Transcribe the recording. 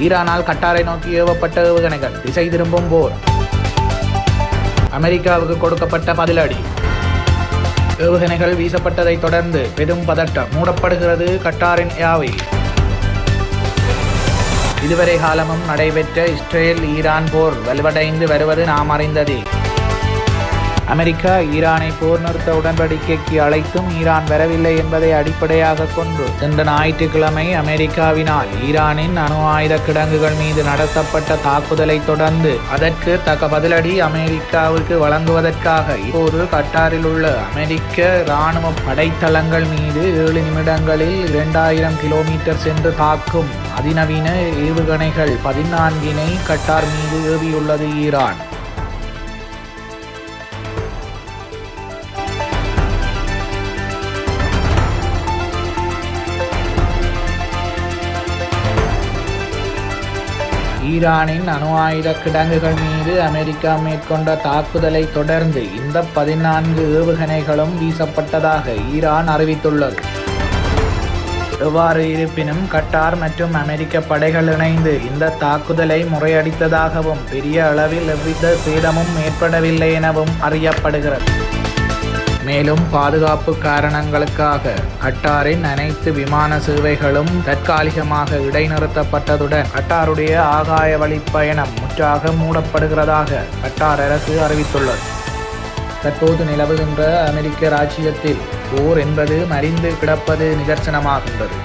ஈரானால் கட்டாரை நோக்கி ஏவப்பட்ட ஏவுகணைகள். திசை திரும்பும் போர். அமெரிக்காவுக்கு கொடுக்கப்பட்ட பதிலடி. ஏவுகணைகள் வீசப்பட்டதைத் தொடர்ந்து பெரும் பதட்டம் மூடப்படுகிறது கட்டாரின் யாவை. இதுவரை காலமும் நடைபெற்ற இஸ்ரேல் ஈரான் போர் வலுவடைந்து வருவது நாம் அறிந்ததே. அமெரிக்கா ஈரானை போர் நிறுத்த உடன்படிக்கைக்கு அழைத்தும் ஈரான் வரவில்லை என்பதை அடிப்படையாக கொண்டு சென்ற ஞாயிற்றுக்கிழமை அமெரிக்காவினால் ஈரானின் அணு ஆயுத கிடங்குகள் மீது நடத்தப்பட்ட தாக்குதலை தொடர்ந்து அதற்கு தக்க பதிலடி அமெரிக்காவுக்கு வழங்குவதற்காக இப்போது கட்டாரில் உள்ள அமெரிக்க இராணுவ படைத்தளங்கள் மீது ஏழு நிமிடங்களில் இரண்டாயிரம் கிலோமீட்டர் சென்று தாக்கும் அதிநவீன ஏவுகணைகள் பதினான்கினை கட்டார் மீது ஏவியுள்ளது ஈரான். ஈரானின் அணு ஆயுத கிடங்குகள் மீது அமெரிக்கா மேற்கொண்ட தாக்குதலை தொடர்ந்து இந்த பதினான்கு ஏவுகணைகளும் வீசப்பட்டதாக ஈரான் அறிவித்துள்ளது. எவ்வாறு இருப்பினும் கட்டார் மற்றும் அமெரிக்க படைகள் இணைந்து இந்த தாக்குதலை முறையடித்ததாகவும் பெரிய அளவில் எவ்வித சேதமும் ஏற்படவில்லை எனவும் அறியப்படுகிறது. மேலும் பாதுகாப்பு காரணங்களுக்காக கட்டாரின் அனைத்து விமான சேவைகளும் தற்காலிகமாக இடைநிறுத்தப்பட்டதுடன் கட்டாருடைய ஆகாய வழி பயணம் முற்றாக மூடப்படுகிறதாக கட்டார் அரசு அறிவித்துள்ளது. தற்போது நிலவுகின்ற அமெரிக்க ராஜ்யத்தில் போர் என்பது மறிந்து கிடப்பது நிதர்சனமாகின்றது.